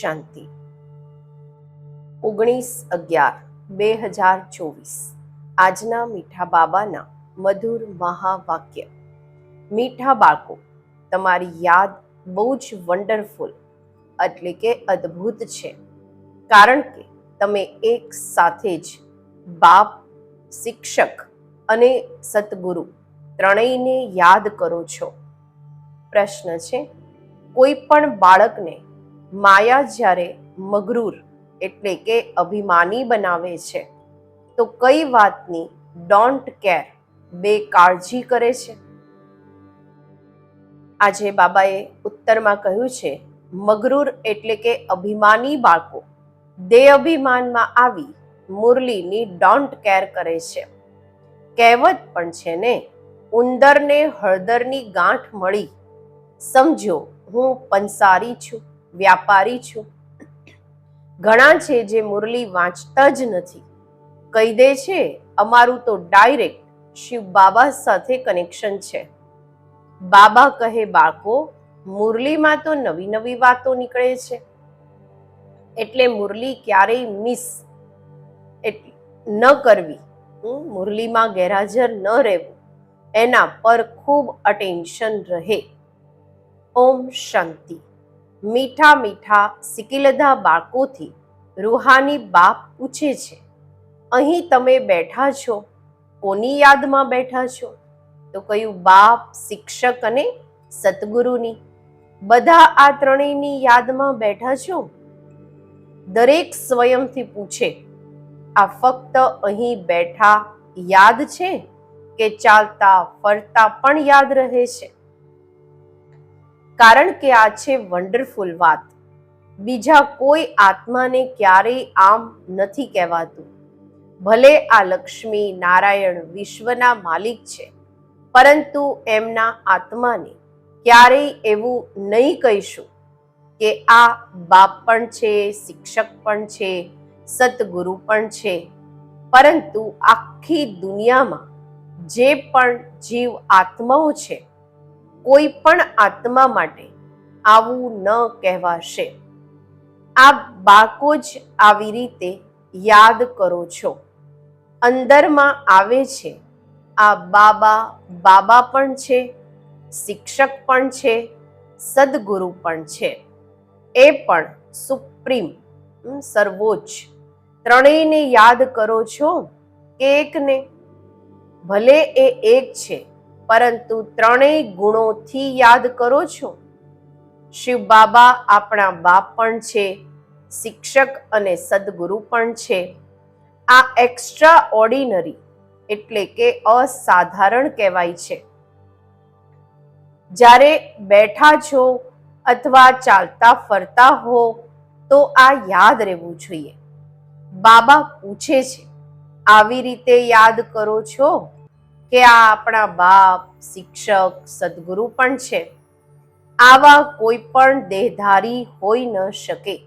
શાંતિ. ઓગણીસ અગિયાર, બે હજાર ચોવીસ. આજના મીઠા બાબાના મધુર મહાવાક્ય. મીઠા બાળકો, તમારી યાદ બહુ જ વન્ડરફુલ એટલે કે અદ્ભુત છે. કારણ કે તમે એક સાથે જ બાપ, શિક્ષક અને સતગુરુ ત્રણેયને યાદ કરો છો. પ્રશ્ન છે, કોઈ પણ બાળકને માયા જ્યારે મગરૂર એટલે કે અભિમાની બનાવે છે, તો કઈ વાતની ડોન્ટ કેર બે કાળજી કરે છે? આજે બાબાએ ઉત્તરમાં કહ્યું છે, મગરૂર એટલે કે અભિમાની બાળકો. દે અભિમાનમાં આવી મુરલીની ડોન્ટ કેર કરે છે. કહેવત પણ છે ને, ઉંદરને હળદરની ગાંઠ મળી, સમજો હું પંસારી છું. વ્યાપારી છું. ઘણા છે જે મુરલી વાંચતા જ નથી. કહી દે છે, અમારું તો ડાયરેક્ટ શિવ બાબા સાથે કનેક્શન છે. બાબા કહે, બાળકો, મુરલીમાં તો નવી નવી વાતો નીકળે છે. એટલે મુરલી ક્યારેય મિસ ન કરવી. મુરલીમાં ગેરહાજર ન રહેવું. એના પર ખૂબ અટેન્શન રહે. ઓમ શાંતિ. મીઠા મીઠા સિકિલધા બાળકોથી રૂહાની બાપ પૂછે છે, અહીં તમે બેઠા છો? કોની યાદમાં બેઠા છો? તો કયું બાપ, શિક્ષક અને સદગુરુની. બધા આ ત્રણેયની યાદમાં બેઠા છો? દરેક સ્વયંથી પૂછે, આ ફક્ત અહીં બેઠા યાદ છે કે ચાલતા ફરતા પણ યાદ રહે છે? કારણ કે આ છે વન્ડરફુલ વાત. બીજા કોઈ આત્માને ક્યારેય આમ નથી કહેવાતું. ભલે આ લક્ષ્મી નારાયણ વિશ્વના માલિક છે, પરંતુ એમના આત્માને ક્યારેય એવું નહીં કહીશું કે આ બાપ પણ છે, શિક્ષક પણ છે સતગુરુ પણ છે. પરંતુ આખી દુનિયામાં જે પણ જીવ આત્માઓ છે કોઈ પણ આત્મા માટે આવું ન કહેવાશે. આ બાળકો જ આવી રીતે યાદ કરો છો. અંદરમાં આવે છે. આ બાબા બાબા પણ છે, શિક્ષક પણ છે, સદગુરુ પણ છે. એ પણ સુપ્રીમ સર્વોચ્ચ. ત્રણેયને યાદ કરો છો? કે એકને ભલે એ એક છે પરંતુ ત્રણેય ગુણોથી યાદ કરો છો. શિવ બાબા આપણા બાપ પણ છે, શિક્ષક અને સદગુરુ પણ છે. આ એક્સ્ટ્રા ઓર્ડિનરી એટલે કે અસાધારણ કહેવાય છે. જ્યારે બેઠા છો અથવા ચાલતા ફરતા હો, તો આ યાદ રહેવું જોઈએ. બાબા પૂછે છે, આવી રીતે યાદ કરો છો? કે આ આપણા બાપ, શિક્ષક, સદગુરુ પણ છે. આવા કોઈ પણ દેહધારી હોઈ ન શકે.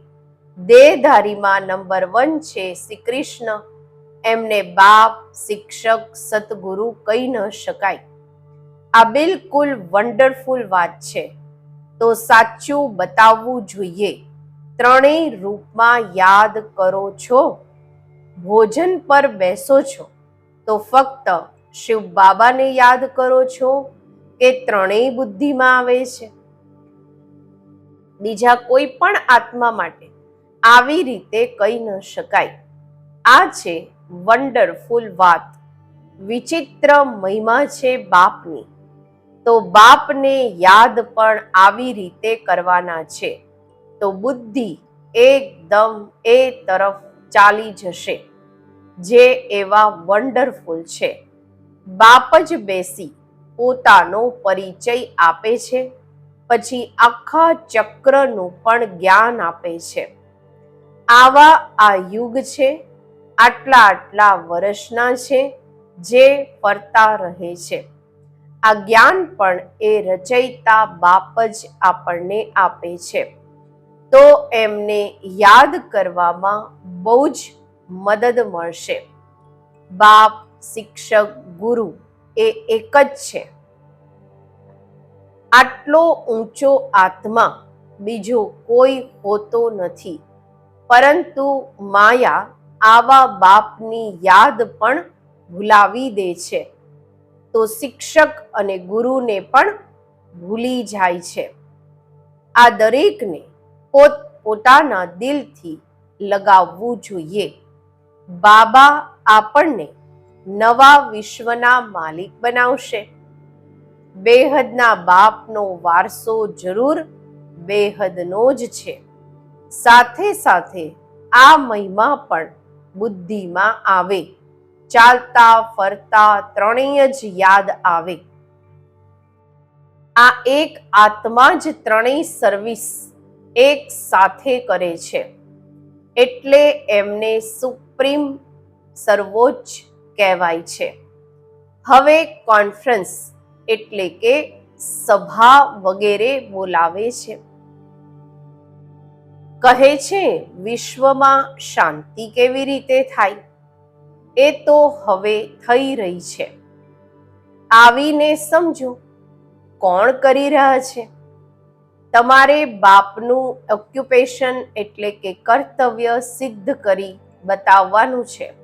દેહધારીમાં નંબર વન છે શ્રી કૃષ્ણ. એમને બાપ, શિક્ષક, સદગુરુ કહી ન શકાય. આ બિલકુલ વન્ડરફુલ વાત છે. તો સાચું બતાવવું જોઈએ. ત્રણેય રૂપમાં યાદ કરો છો. ભોજન પર બેસો છો. તો ફક્ત શિવ બાબાને યાદ કરો છો કે ત્રણેય બુદ્ધિમાં આવે છે. બીજા કોઈ પણ આત્મા માટે આવી રીતે કહી ન શકાય. આ છે વન્ડરફુલ વાત. વિચિત્ર મહિમા છે બાપની. તો બાપને યાદ પણ આવી રીતે કરવાના છે. તો બુદ્ધિ એકદમ એ તરફ ચાલી જશે. જે એવા વન્ડરફુલ છે. બાપ જ બેસી પોતાનો પરિચય આપે છે, પછી આખા ચક્રનું પણ જ્ઞાન આપે છે. આવા આ યુગ છે, આટલા આટલા વર્ષના છે, જે ફરતા રહે છે. આ જ્ઞાન પણ એ રચયિતા બાપ જ આપણને આપે છે. તો એમને યાદ કરવામાં બહુ જ મદદ મળશે. બાપ શિક્ષક ગુરુ એ એક જ છે. આટલો ઊંચો આત્મા બીજો કોઈ હોતો નથી. પરંતુ માયા આવા બાપની યાદ પણ ભૂલાવી દે છે. તો શિક્ષક અને ગુરુને પણ ભૂલી જાય છે. આ દરેકને પોત પોતાના દિલથી લગાવવું જોઈએ. બાબા આપણને નવા વિશ્વના માલિક બનાવશે. બેહદના બાપનો વારસો જરૂર બેહદનો જ છે. સાથે સાથે આ મહિમા પણ બુદ્ધિમાં આવે. ચાલતા ફરતા ત્રણેય જ યાદ આવે. આ એક આત્મા જ ત્રણેય સર્વિસ એક સાથે કરે છે. એટલે એમને સુપ્રીમ, સર્વોચ્ચ કહેવાય છે. હવે કોન્ફરન્સ એટલે કે સભા વગેરે બોલાવે છે. કહે છે, વિશ્વમાં શાંતિ કેવી રીતે થાય? એ તો હવે થઈ રહી છે. આવીને સમજો, કોણ કરી રહ્યા છે? તમારે બાપનું ઓક્યુપેશન એટલે કે કર્તવ્ય સિદ્ધ કરી બતાવવાનું છે.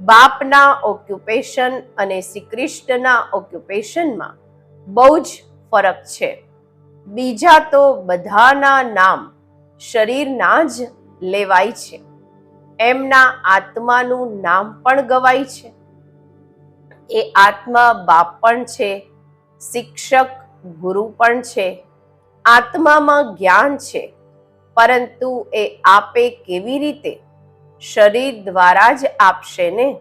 બાપના ઓક્યુપેશન અને શ્રી કૃષ્ણના ઓક્યુપેશનમાં બહુ જ ફરક છે. બીજા તો બધાના નામ શરીરના જ લેવાય છે. એમના આત્માનું નામ પણ ગવાય છે. એ આત્મા બાપ પણ છે, શિક્ષક, ગુરુ પણ છે, આત્મામાં જ્ઞાન છે, પરંતુ એ આપે કેવી રીતે શરીર દ્વારા જ આપશે ને?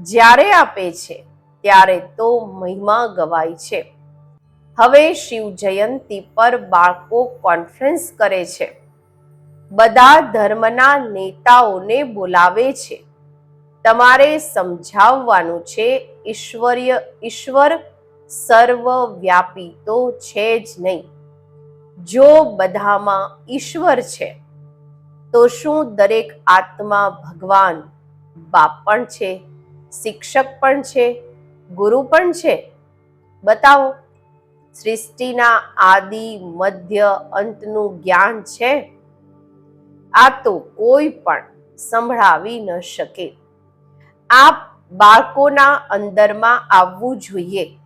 જ્યારે આપે છે, ત્યારે તો મહિમા ગવાય છે. હવે શિવ જયંતિ પર બાળકો કોન્ફરન્સ કરે છે. બધા ધર્મના નેતાઓને બોલાવે છે. તમારે સમજાવવાનું છે, ઈશ્વર્ય, ઈશ્વર સર્વવ્યાપી તો છે જ નહીં. જો બધામાં ઈશ્વર છે તો શું દરેક આત્મા ભગવાન બાપ પણ છે, શિક્ષક પણ છે, ગુરુ પણ છે? બતાવો. સૃષ્ટિના આદિ મધ્ય અંતનું જ્ઞાન છે? આ તો કોઈ પણ સંભળાવી ન શકે. આ બાળકોના અંદરમાં આવવું જોઈએ.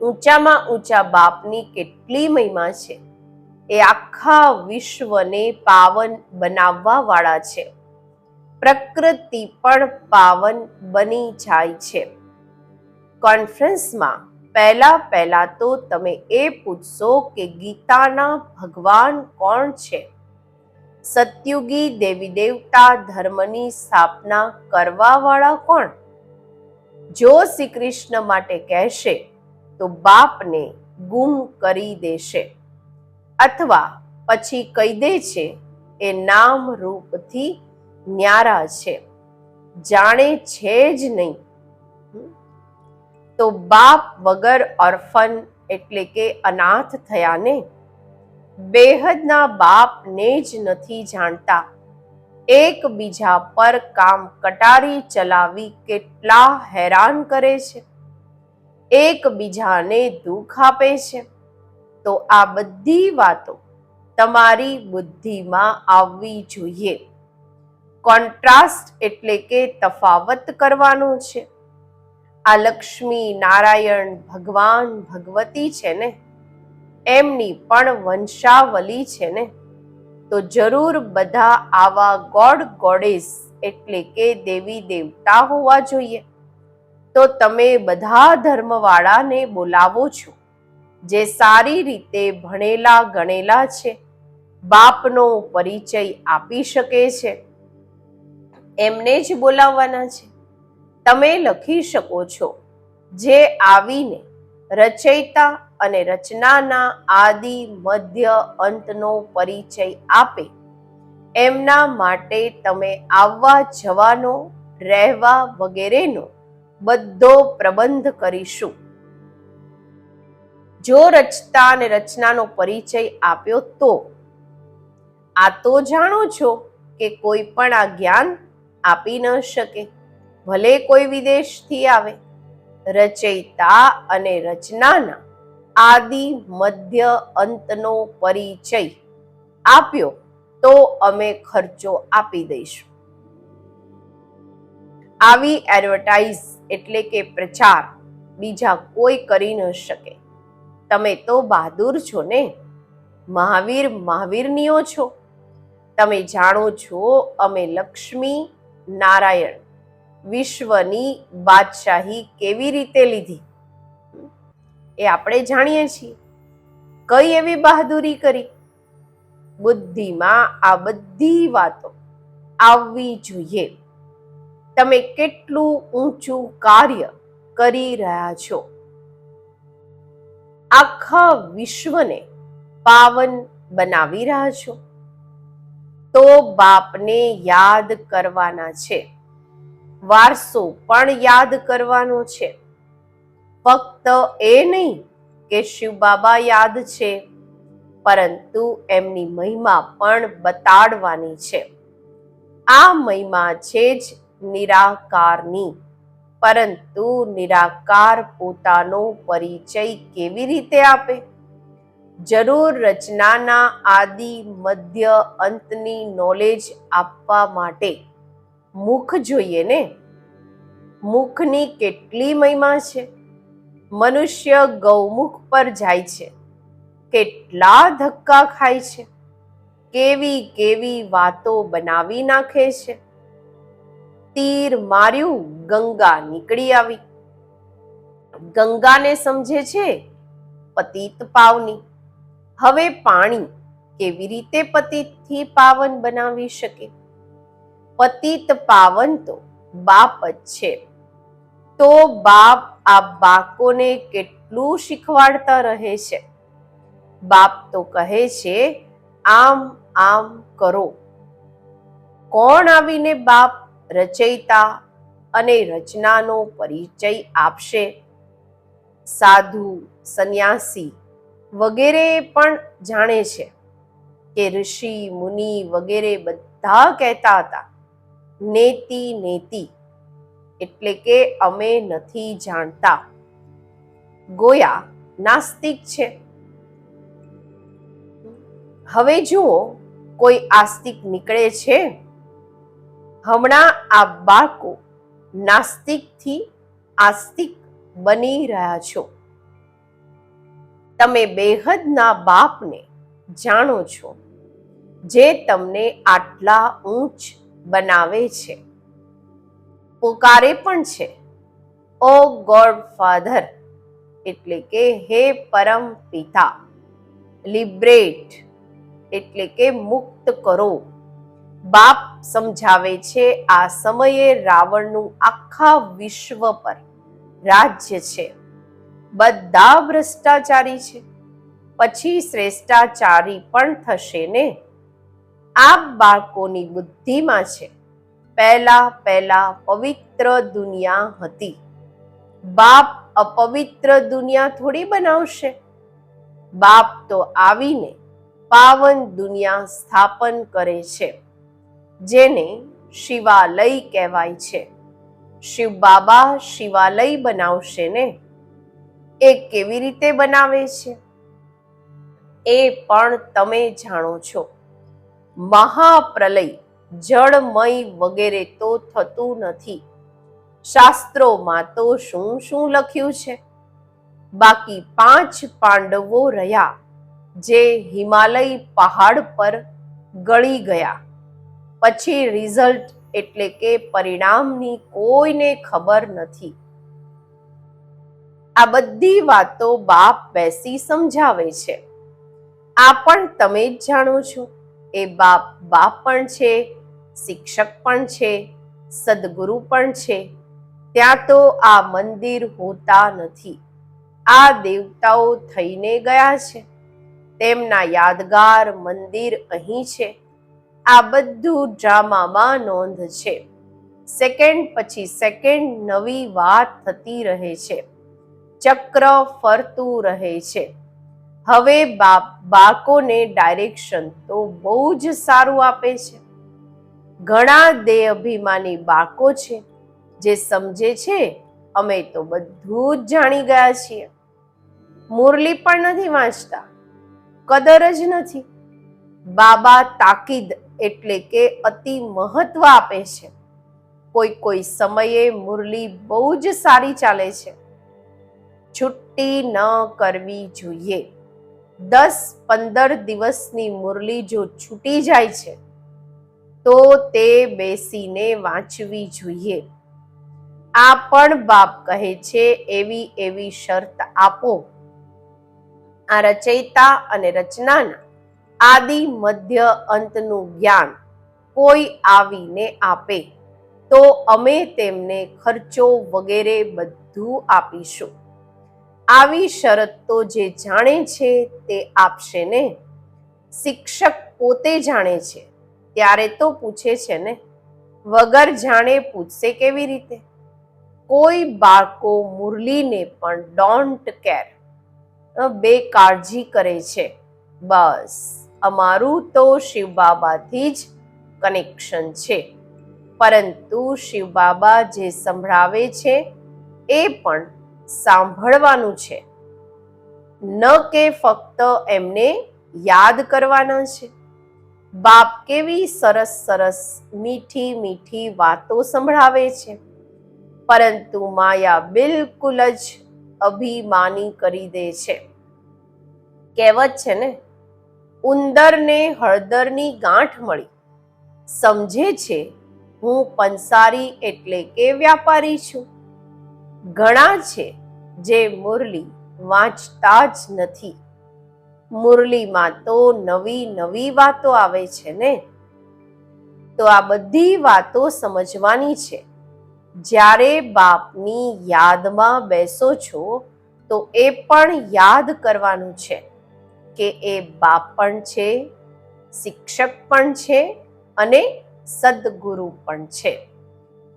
ઊંચામાં ઊંચા બાપની કેટલી મહિમા છે? એ આખા વિશ્વને પાવન બનાવવા વાળા છે. પ્રકૃતિ પણ પાવન બની જાય છે. કોન્ફરન્સમાં પહેલા પહેલા તો તમે એ પૂછશો કે ગીતાના ભગવાન કોણ છે? સત્યુગી દેવી દેવતા ધર્મની સ્થાપના કરવા વાળા કોણ? જો શ્રી કૃષ્ણ માટે કહેશે, તો બાપને ગુમ કરી દેશે. અથવા પછી કહી દે છે, એ નામ રૂપથી ન્યારા છે. જાણે છે જ નહીં. તો બાપ વગર ઓર્ફન એટલે કે અનાથ થયાને બેહદના બાપને જ નથી જાણતા. એકબીજા પર કામ કટારી ચલાવી કેટલા હેરાન કરે છે. એકબીજાને દુઃખ આપે છે. તો આ બધી વાતો તમારી બુદ્ધિમાં આવવી જોઈએ. કોન્ટ્રાસ્ટ એટલે કે તફાવત કરવાનો છે. આ લક્ષ્મી નારાયણ ભગવાન ભગવતી છે ને, એમની પણ વંશાવલી છે ને, તો જરૂર બધા આવા ગોડ ગોડેસ એટલે કે દેવી દેવતા હોવા જોઈએ. તો તમે બધા ધર્મવાળાને બોલાવો છો. જે સારી રીતે ભણેલા, ગણેલા છે, બાપનો પરિચય આપી શકે છે. એમને જ બોલાવવાના છે. તમે લખી શકો છો, જે આવીને રચયિતા અને રચનાના આદિ, મધ્ય અંતનો પરિચય આપે, એમના માટે તમે આવવા, જવાનો, રહેવા વગેરેનો બધો પ્રબંધ કરીશું. જો રચતા અને રચનાનો પરિચય આપ્યો તો? આ તો જાણો છો કે કોઈ પણ આ જ્ઞાન આપી ન શકે. ભલે કોઈ વિદેશથી આવે. રચયિતા અને રચનાના આદિ, મધ્ય અંતનો પરિચય આપ્યો તો અમે ખર્ચો આપી દઈશું. આવી એડવર્ટાઇઝ એટલે કે પ્રચાર બીજા કોઈ કરી ન શકે. તમે તો બહાદુર છો ને? મહાવીર મહાવીરનીઓ છો. તમે જાણો છો અમે લક્ષ્મી, નારાયણ, વિશ્વની બાદશાહી કેવી રીતે લીધી? એ આપણે જાણીએ છીએ. કઈ એવી બહાદુરી કરી? બુદ્ધિમાં આ બધી વાતો આવવી જોઈએ. તમે કેટલું ઊંચું કાર્ય કરી રહ્યા છો? આખા વિશ્વને પાવન બનાવી રહ્યા છો. તો બાપને યાદ કરવાના છે. વારસો પણ યાદ કરવાનો છે. ફક્ત એ નહીં કે શિવ બાબા યાદ છે, પરંતુ એમની મહિમા પણ બતાડવાની છે. આ મહિમા છે જ નિરાકારની પરંતુ નિરાકાર પોતાનો પરિચય કેવી રીતે આપે? જરૂર રચનાના આદિ મધ્ય અંતની નોલેજ આપવા માટે મુખ જોઈએ ને? મુખની કેટલી મહિમા છે? મનુષ્ય ગૌમુખ પર જાય છે. કેટલા ધક્કા ખાય છે? કેવી કેવી વાતો બનાવી નાખે છે? તીર માર્યું, ગંગા નીકળી આવી. ગંગાને સમજે છે, પતિત પાવની. હવે પાણી કેવી રીતે પતિતથી પાવન બનાવી શકે? પતિત પાવન તો બાપ જ છે. તો બાપ આ બાકોને કેટલું શીખવાડતા રહે છે? બાપ તો કહે છે, આમ આમ કરો. કોણ આવીને બાપ રચયિતા અને રચનાનો પરિચય આપશે. સાધુ, સંન્યાસી વગેરે પણ જાણે છે કે ઋષિ, મુનિ વગેરે બધા કહેતા હતા, નેતિ નેતિ. એટલે કે અમે નથી જાણતા. ગોયા નાસ્તિક છે. હવે જુઓ કોઈ આસ્તિક નીકળે છે? હમણાં આ બાળકો નાસ્તિકથી આસ્તિક બની રહ્યા છો. તમે બેહદના બાપને જાણો છો જે તમને આટલા ઊંચ બનાવે છે. પોકારે પણ છે. ઓ ગોડ ફાધર એટલે કે હે પરમ પિતા, લિબ્રેટ, એટલે કે મુક્ત કરો. બાપ સમજાવે છે, આ સમયે રાવણનું આખા વિશ્વ પર રાજ્ય છે. બધા ભ્રષ્ટાચારી છે. પછી શ્રેષ્ઠાચારી પણ થશે ને? આ બાળકોની બુદ્ધિમાં છે. પહેલા પહેલા પવિત્ર દુનિયા હતી. બાપ અપવિત્ર દુનિયા થોડી બનાવશે. બાપ તો આવીને પાવન દુનિયા સ્થાપન કરે છે. જેને શિવાલય કહેવાય છે. શિવ બાબા શિવાલય બનાવશે ને? એ કેવી રીતે બનાવે છે? એ પણ તમે જાણો છો. મહાપ્રલય જળમય વગેરે તો થતું નથી. શાસ્ત્રોમાં તો શું શું લખ્યું છે? બાકી પાંચ પાંડવો રહ્યા જે હિમાલય પહાડ પર ગળી ગયા. પછી રિઝલ્ટ એટલે કે પરિણામની કોઈને ખબર નથી. આ બધી વાતો બાપ બેસી સમજાવે છે. આ પણ તમે જ જાણો છો. એ બાપ બાપ પણ છે, શિક્ષક પણ છે, સદગુરુ પણ છે. ત્યાં તો આ મંદિર હોતા નથી. આ દેવતાઓ થઈને ગયા છે. તેમના યાદગાર મંદિર અહીં છે. આ બધું ડ્રામામાં નોંધ છે. સેકન્ડ પછી સેકન્ડ નવી વાત થતી રહે છે. ચક્ર ફરતું રહે છે. હવે બાપ, બાળકોને ડાયરેક્શન તો બહુ જ સારું આપે છે. ઘણા દેહ અભિમાની બાળકો છે, જે સમજે છે, અમે તો બધું જ જાણી ગયા છીએ. મુરલી પણ નથી વાંચતા. કદર જ નથી. બાબા તાકીદ એટલે કે અતિ મહત્વ આપે છે. કોઈ કોઈ સમયે મુરલી બહુ જ સારી ચાલે છે. છુટ્ટી ન કરવી જોઈએ. દસ પંદર દિવસની મુરલી જો છૂટી જાય છે, તો તે બેસીને વાંચવી જોઈએ. આ પણ બાપ કહે છે, એવી એવી શરત આપો. આ રચયિતા અને રચનાના આદિ મધ્ય અંતનું જ્ઞાન કોઈ આવીને આપે, તો અમે તેમને ખર્ચો વગેરે બધું આપીશું. આવી શરત તો જે જાણે છે તે આપશે ને? શિક્ષક પોતે જાણે છે, ત્યારે તો પૂછે છે ને? વગર જાણે પૂછશે કેવી રીતે? કોઈ બાળકો મુરલીને પણ ડોન્ટ કેર બે કાળજી કરે છે, બસ. અમારું તો શિવ બાબાથી જ કનેક્શન છે. પરંતુ શિવ બાબા જે સંભળાવે છે, એ પણ સાંભળવાનું છે. ન કે ફક્ત એમને યાદ કરવાના છે. બાપ કેવી સરસ સરસ મીઠી મીઠી વાતો સંભળાવે છે. પરંતુ માયા બિલકુલ જ અભિમાની કરી દે છે. કહેવત છે ને ઉંદરને હળદરની ગાંઠ મળી. સમજે છે, હું પંસારી એટલે કે વ્યાપારી છું. ઘણા છે જે મુરલી વાંચતા જ નથી. મુરલીમાં તો નવી નવી વાતો આવે છે ને? તો આ બધી વાતો સમજવાની છે. જ્યારે બાપની યાદમાં બેસો છો, તો એ પણ યાદ કરવાનું છે. કે એ બાપ પણ છે, શિક્ષક પણ છે અને સદગુરુ પણ છે.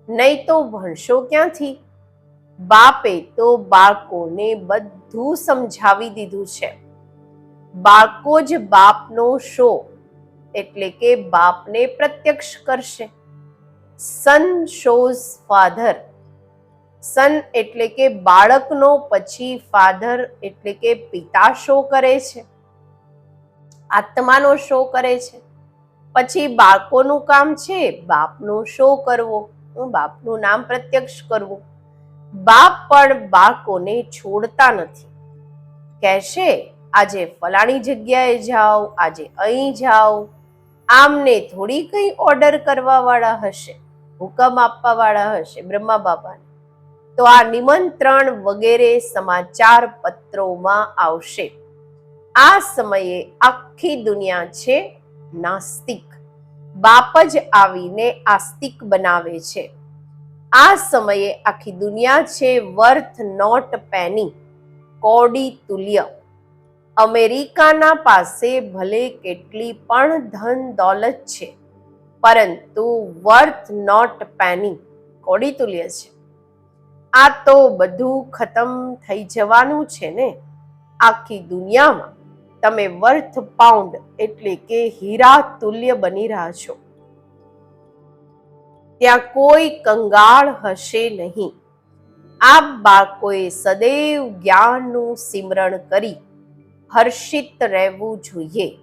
નહીં તો ભણશો ક્યાંથી? બાપે તો બાળકોને બધું સમજાવી દીધું છે. બાળકો જ બાપનો શો એટલે કે બાપને પ્રત્યક્ષ કરશે. સન શોઝ ફાધર સન એટલે કે બાળકનો પછી ફાધર એટલે કે પિતા શો કરે છે. આત્માનો શો કરે છે. પછી બાળકોનું કામ છે, બાપનો શો કરવો. બાપનું નામ પ્રત્યક્ષ કરવું બાપ પણ બાળકોને છોડતા નથી. કહેશે, આજે ફલાણી જગ્યાએ જાઓ, આજે અહીં જાઓ. આમને થોડી કંઈ ઓર્ડર કરવાવાળા હશે, હુકમ આપવાવાળા હશે, બ્રહ્મા બાબાને તો આ નિમંત્રણ વગેરે સમાચાર પત્રોમાં આવશે. આ સમયે આખી દુનિયા છે નાસ્તિક. બાપ જ આવીને આસ્તિક બનાવે છે. આ સમયે આખી દુનિયા છે વર્થ નોટ પેની, કોડી તુલ્ય. અમેરિકાના પાસે ભલે કેટલી પણ ધન દોલત છે, પરંતુ વર્થ નોટ પેની, કોડી તુલ્ય છે. આ તો બધું ખતમ થઈ જવાનું છે ને? આખી દુનિયામાં તમે વર્થ પાઉન્ડ એટલે કે હીરા તુલ્ય બની રહ્યા છો. ત્યાં કોઈ કંગાળ હશે નહીં. આ બાળકોએ સદૈવ જ્ઞાનનું સિમરણ કરી હર્ષિત રહેવું જોઈએ.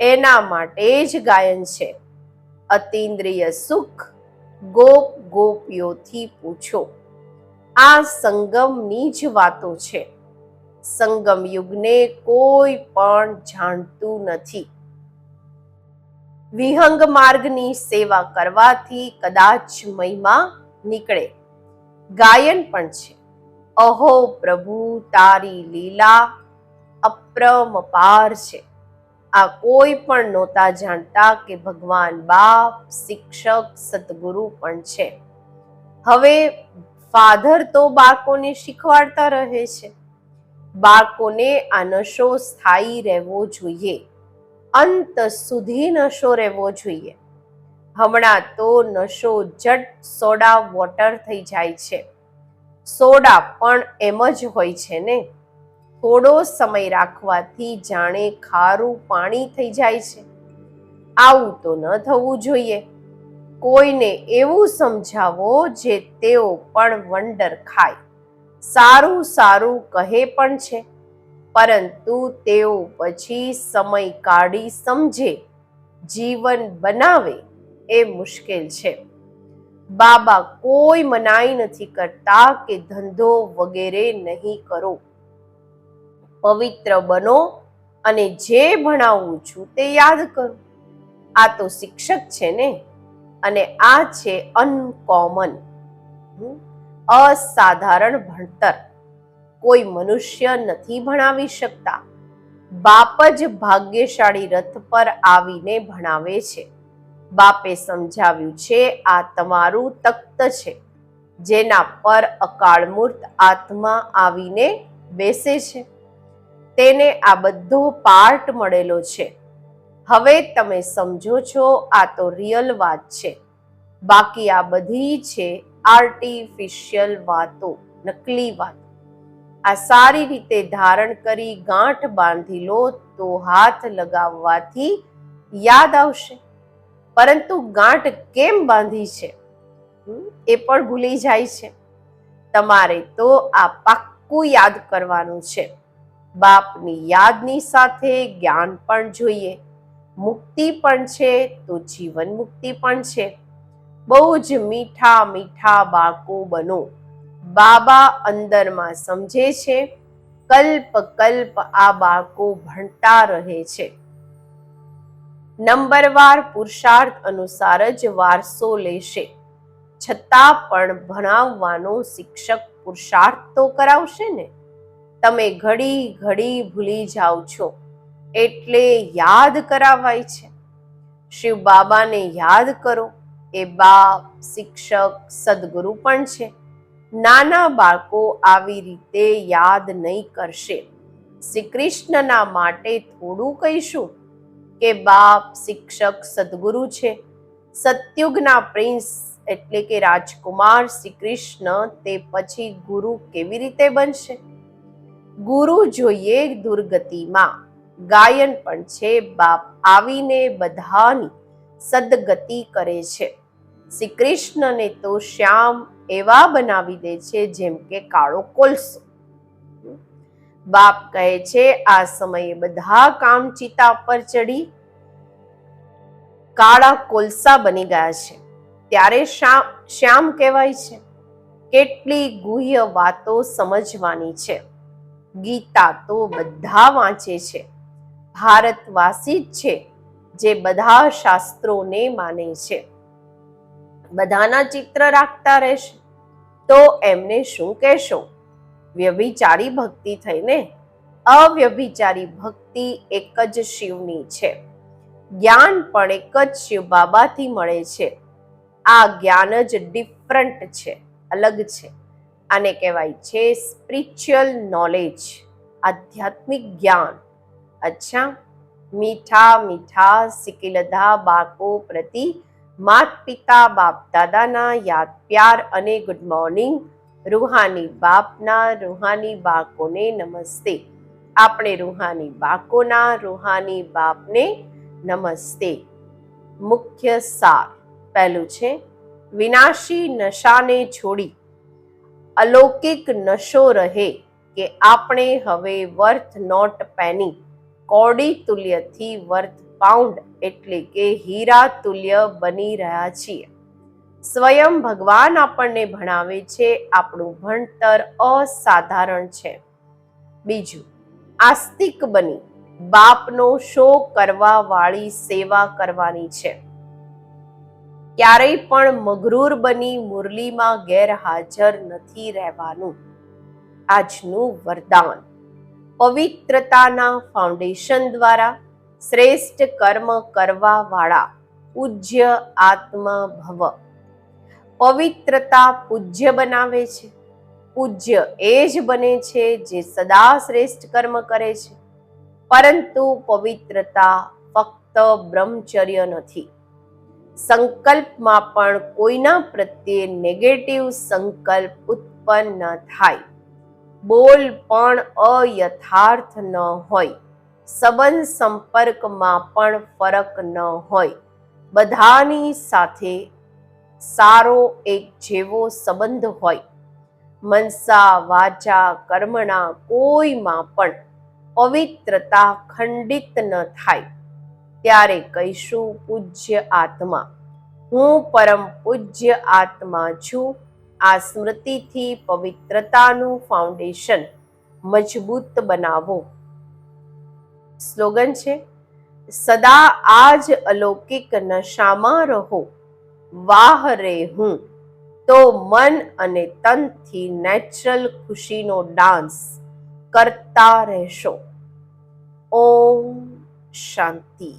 એના માટે જ ગાયન છે. અતિન્દ્રિય સુખ ગોપ ગોપીઓથી પૂછો. આ સંગમની જ વાતો છે. સંગમ યુગને કોઈ પણ જાણતું નથી. વિહંગ માર્ગની સેવા કરવાથી કદાચ મહિમા નીકળે. ગાયન પણ છે. અહો પ્રભુ, તારી લીલા અપ્રમપાર છે. આ કોઈ પણ નહોતા જાણતા કે ભગવાન બાપ, શિક્ષક, સદગુરુ પણ છે. હવે ફાધર તો બાળકોને શીખવાડતા રહે છે. બાળકોને આ નશો સ્થાયી રહેવો જોઈએ. અંત સુધી નશો રહેવો જોઈએ. હમણાં તો નશો જટ સોડા, વોટર થઈ જાય છે. સોડા પણ એમ જ હોય છે ને? થોડો સમય રાખવાથી જાણે ખારું પાણી થઈ જાય છે. આવું તો ન થવું જોઈએ. કોઈને એવું સમજાવો જે તેઓ પણ વંડર ખાય. સારું સારું કહે પણ છે. પરંતુ તેઓ પછી સમય કાઢી સમજે, જીવન બનાવે એ મુશ્કેલ છે. બાબા કોઈ મનાઈ નથી કરતા કે ધંધો વગેરે નહીં કરો. પવિત્ર બનો અને જે ભણાવું છું તે યાદ કરો. આ તો શિક્ષક છે ને? અને આ છે અનકોમન અસાધારણ ભણતર. કોઈ મનુષ્ય નથી ભણાવી શકતા. બાપ જ ભાગ્યશાળી રથ પર આવીને ભણાવે છે. બાપે સમજાવ્યું છે, આ તમારું તખ્ત છે, જેના પર અકાળમૂર્ત આત્મા આવીને બેસે છે. તેને આ બધો પાર્ટ મળેલો છે. હવે તમે સમજો છો, આ તો રિયલ વાત છે. બાકી આ બધી છે આર્ટિફિશિયલ વાતો, નકલી વાતો. આ સારી રીતે ધારણ કરી ગાંઠ બાંધી લો તો હાથ લગાવવાથી યાદ આવશે. પરંતુ ગાંઠ કેમ બાંધી છે? એ પણ ભૂલી જાય છે. તમારે તો આ પાક્કું યાદ કરવાનું છે. બાપની યાદની સાથે જ્ઞાન પણ જોઈએ. મુક્તિ પણ છે તો જીવન મુક્તિ પણ છે. બહુ જ મીઠા મીઠા બાળકો બનો. બાબા અંદરમાં સમજે છે, કલ્પ કલ્પ આ બાળકો ભણતા રહે છે. નંબરવાર પુરુષાર્થ અનુસાર જ વારસો લેશે. છતાં પણ ભણાવવાનો શિક્ષક પુરુષાર્થ તો કરાવશે ને? તમે ઘડી ઘડી ભૂલી જાઓ છો. એટલે યાદ કરાવાય છે. શિવ બાબાને યાદ કરો. એ બાપ, શિક્ષક, સદગુરુ પણ છે. નાના બાળકો આવી રીતે યાદ નહીં કરશે. શ્રી કૃષ્ણના માટે થોડું કહીશું કે બાપ, શિક્ષક, સદગુરુ છે. સત્યુગના પ્રિન્સ એટલે કે રાજકુમાર શ્રી કૃષ્ણ તે પછી ગુરુ કેવી રીતે બનશે? ગુરુ જોઈએ દુર્ગતિમાં. ગાયન પણ છે, બાપ આવીને બધાની સદગતિ કરે છે. શ્રી કૃષ્ણને તો શ્યામ એવા બનાવી દે છે જેમ કે કાળો કોલસો. બાપ કહે છે, આ સમયે બધા કામ ચિતા પર ચડી કાળા કોલસા બની ગયા છે. ત્યારે શ્યામ કહેવાય છે, કેટલી ગુહ્ય વાતો સમજવાની છે. ગીતા તો બધા વાંચે છે. ભારતવાસી જ છે. જે બધા શાસ્ત્રોને માને છે. બધાના ચિત્ર રાખતા રહેશે. તો એમને શું કહેશો? વ્યભિચારી ભક્તિ થઈને? અવ્યભિચારી ભક્તિ એક જ શિવની છે. જ્ઞાન પણ એક જ શિવ બાબાથી મળે છે. આ જ્ઞાન જ ડિફરન્ટ છે, અલગ છે. આને કહેવાય છે સ્પિરિચ્યુઅલ નોલેજ આધ્યાત્મિક જ્ઞાન. અચ્છા. મીઠા મીઠા સિકિલધા બાળકો પ્રતિ માત પિતા, બાપ દાદાના યાદ, પ્યાર અને ગુડ મોર્નિંગ રૂહાની બાપના, રૂહાની બાળકોને નમસ્તે. આપણે રૂહાની બાળકોના, રૂહાની બાપને નમસ્તે. મુખ્ય સાર, પહેલું છે, વિનાશી નશાને છોડી. અલૌકિક નશો રહે કે આપણે હવે વર્થ નોટ પેની કોડી તુલ્યથી વર્થ પાઉન્ડ એટલે કે હીરા તુલ્ય બની રહ્યા છીએ. સ્વયં ભગવાન આપણને ભણાવે છે, આપણું ભણતર અસાધારણ છે. બીજું, આસ્તિક બની, બાપનો શો કરવા વાળી સેવા કરવાની છે. ક્યારેય પણ મગરૂર બની મુરલીમાં ગેરહાજર નથી રહેવાનું. આજનું વરદાન. પવિત્રતાના ફાઉન્ડેશન દ્વારા શ્રેષ્ઠ કર્મ કરવા વાળા પૂજ્ય આત્મા ભવ પવિત્રતા પૂજ્ય બનાવે છે. પૂજ્ય એ જ બને છે જે સદા શ્રેષ્ઠ કર્મ કરે છે. પરંતુ પવિત્રતા ફક્ત બ્રહ્મચર્ય નથી. સંકલ્પમાં પણ કોઈના પ્રત્યે નેગેટિવ સંકલ્પ ઉત્પન્ન થાય. બોલ પણ અયથાર્થ ન હોય. સંબંધ સંપર્કમાં પણ ફરક ન હોય. બધાની સાથે સારો એક જેવો સંબંધ હોય. મનસા, વાચા, કર્મણા કોઈમાં પણ પવિત્રતા ખંડિત ન થાય. ત્યારે કહીશું પૂજ્ય આત્મા. હું પરમ પૂજ્ય આત્મા છું. આ સ્મૃતિથી પવિત્રતાનું ફાઉન્ડેશન મજબૂત બનાવો. સ્લોગન છે, સદા આજ અલૌકિક નશામાં રહો, વાહ રે હું. તો મન અને તનથી નેચરલ ખુશીનો ડાન્સ કરતા રહેશો. ઓમ શાંતિ.